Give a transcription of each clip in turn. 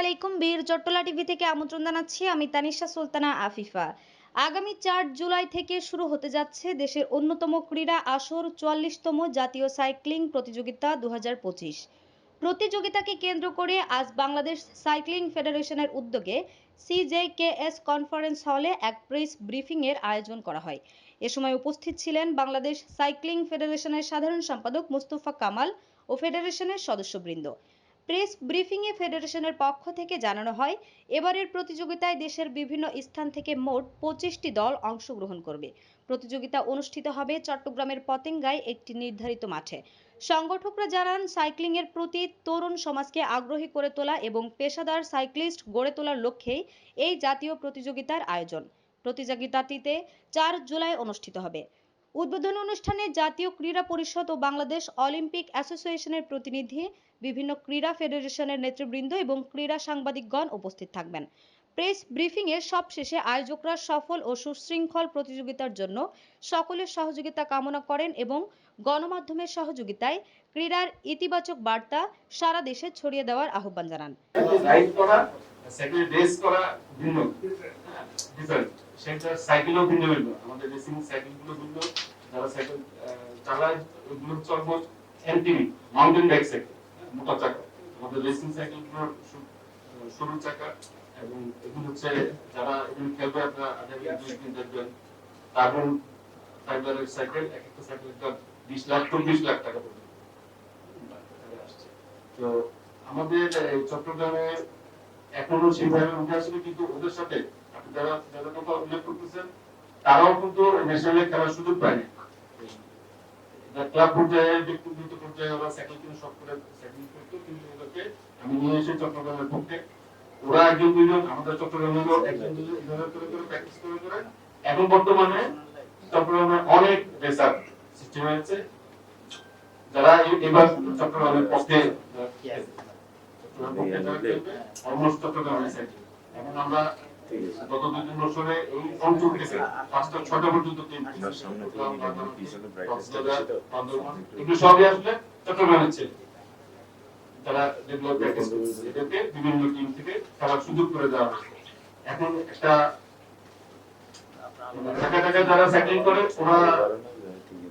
আলাইকুম, বীর চট্টলা টিভি থেকে আমন্ত্রণ জানাচ্ছি। আমি তানিশা সুলতানা আফিফা। আগামী চার জুলাই থেকে শুরু হতে যাচ্ছে দেশের অন্যতম ক্রীড়া আসর চুয়াল্লিশতম জাতীয় সাইক্লিং প্রতিযোগিতা দু প্রতিযোগিতাকে কেন্দ্র করে আজ বাংলাদেশ সাইক্লিং ফেডারেশনের উদ্যোগে সিজেকেএস কনফারেন্স হলে এক প্রেস ব্রিফিং এর আয়োজন করা হয়। এ সময় উপস্থিত ছিলেন বাংলাদেশ সাইক্লিং ফেডারেশনের সাধারণ সম্পাদক মুস্তফা কামাল ও ফেডারেশনের সদস্যবৃন্দ। প্রেস ব্রিফিংয়ে ফেডারেশনের পক্ষ থেকে জানানো হয়, এবারের প্রতিযোগিতায় দেশের বিভিন্ন স্থান থেকে মোট পঁচিশটি দল অংশগ্রহণ করবে। প্রতিযোগিতা অনুষ্ঠিত হবে চট্টগ্রামের পতেঙ্গায় একটি নির্ধারিত মাঠে। সংগঠকরা জানান সাইক্লিং এর প্রতি তরুণ সমাজকে আগ্রহী করে তোলা এবং পেশাদার সাইক্লিস্ট গড়ে তোলার লক্ষ্যেই এই জাতীয় প্রতিযোগিতার আয়োজন। প্রতিযোগিতাটিতে চার জুলাই অনুষ্ঠিত হবে। উদ্বোধনী অনুষ্ঠানে জাতীয় ক্রীড়া পরিষদ ও বাংলাদেশ অলিম্পিক অ্যাসোসিয়েশনের প্রতিনিধি, বিভিন্ন ক্রীড়া ফেডারেশনের নেতৃবৃন্দ এবং ক্রীড়া সাংবাদিকগণ উপস্থিত থাকবেন। প্রেস ব্রিফিংয়ে সবশেষে আয়োজকরা সফল ও সুশৃঙ্খল প্রতিযোগিতার জন্য সকলের সহযোগিতা কামনা করেন এবং গণমাধ্যমের সহযোগিতায় ক্রীড়ার ইতিবাচক বার্তা সারা দেশে ছড়িয়ে দেওয়ার আহ্বান জানান। রাইড রেস করা ভিন্ন। ডিফারেন্ট সেটা সাইকেলও ভিন্ন ভিন্ন। আমাদের রেসিং সাইকেলগুলো ভিন্ন। যারা সাইকেল চালায় ওগুলো হচ্ছে almost MTB mountain bike cycle মোটা চাকা। আমাদের রেসিং সাইকেলগুলো সরু চাকা এবং এগুলো হচ্ছে যারা এগুলো খেলবে আপনারা দুই দিন দেখবেন। কার্বন ফাইবারের সাইকেল এক একটা সাইকেল বিশ লাখ, চব্বিশ লাখ টাকা পর্যন্ত। তো আমাদের চট্টগ্রামে এখনও সেইভাবে উঠে আসলে কিন্তু ওদের সাথে যারা যারা কথা উল্লেখ করতেছেন, তারাও কিন্তু ন্যাশনালে খেলার সুযোগ পায়নি। ক্লাব পর্যায়ে, ব্যক্তিগত পর্যায়ে ওরা সব করে কিন্তু ওদেরকে আমি নিয়ে এসে চট্টগ্রামের পক্ষে, ওরা একজন দুইজন, আমাদের একজন দুজন করে করে প্র্যাকটিস করে করে, এখন বর্তমানে চট্টগ্রামে অনেক রেসার সৃষ্টি হয়েছে। যারা এবার চট্টগ্রামের পক্ষে এখন আমরা গত দুই তিন বছরে এই অঞ্চল থেকে পাঁচটা ছয়টা পর্যন্ত টিম চট্টগ্রাম, রাজধানী, কক্সবাজার, বান্দরবান, এগুলো সবই আসলে চট্টগ্রামের ছেলে। যারা যেগুলো প্র্যাকটিস করছে এদেরকে বিভিন্ন টিম থেকে খেলার সুযোগ করে দেওয়া হয়েছে। এখন একটা ঢাকা ঢাকা যারা সাইক্লিং করে ওরা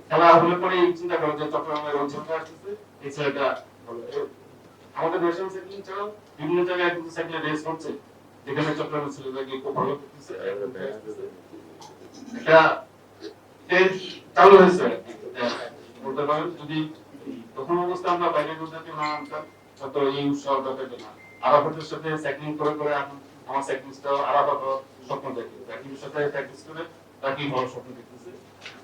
খেলা হলে পরে এই চিন্তা করে যে চট্টগ্রামের অঞ্চলটা আসতেছে। এই ছেলেটা আমাদের ন্যাশনাল সাইক্লিং ছাড়াও বিভিন্ন জায়গায় কিন্তু সাইকেলের রেস হচ্ছে যেখানে চট্টগ্রামের ছেলেরা ভালো করতেছে। ট্রেন চালু হয়েছে। এটা বলতে পারেন, যদি প্রথম অবস্থা আমরা বাইরে কোথাও না আনতাম তত এই উৎসাহটা পেত না। আরাফাতের সাথে সাইক্লিং করে করে এখন আমার সাইক্লিস্টটা আরাফাত স্বপ্ন দেখে। সাইক্লিংয়ের সাথে প্র্যাকটিস করে তাকে বড় স্বপ্ন দেখতেছে।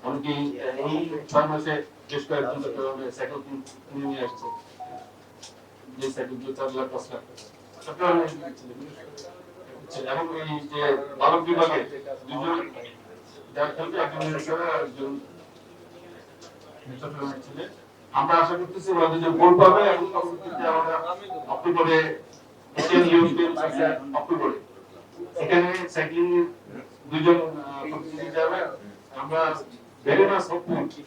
অনেকেই এই ছয় মাসে বেশ কয়েকজন সাইকেল নিয়ে আসছে। যে চার লাখ, পাঁচ লাখ। এবং এই যে বালক বিভাগে দুজন আমরা আশা করতেছি ওরা দুজন গোল পাবে এবং অক্টোবরে অক্টোবরে। এখানে সাইক্লিং দুজন যাবে। আমরা ভেরি মাস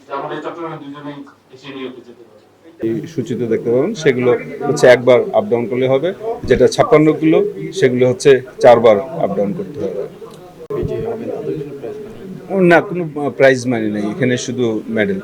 যে আমাদের চট্টগ্রামে দুজনেই এশিয়ান ইউথে যেতে পারবে এই সূচিতে দেখতে পাবেন সেগুলো হচ্ছে একবার আপ ডাউন করলে হবে যেটা ছাপ্পান্ন কিলো সেগুলো হচ্ছে চারবার আপ ডাউন করতে হবে। না কোনো প্রাইজ মানি নাই এখানে শুধু মেডেল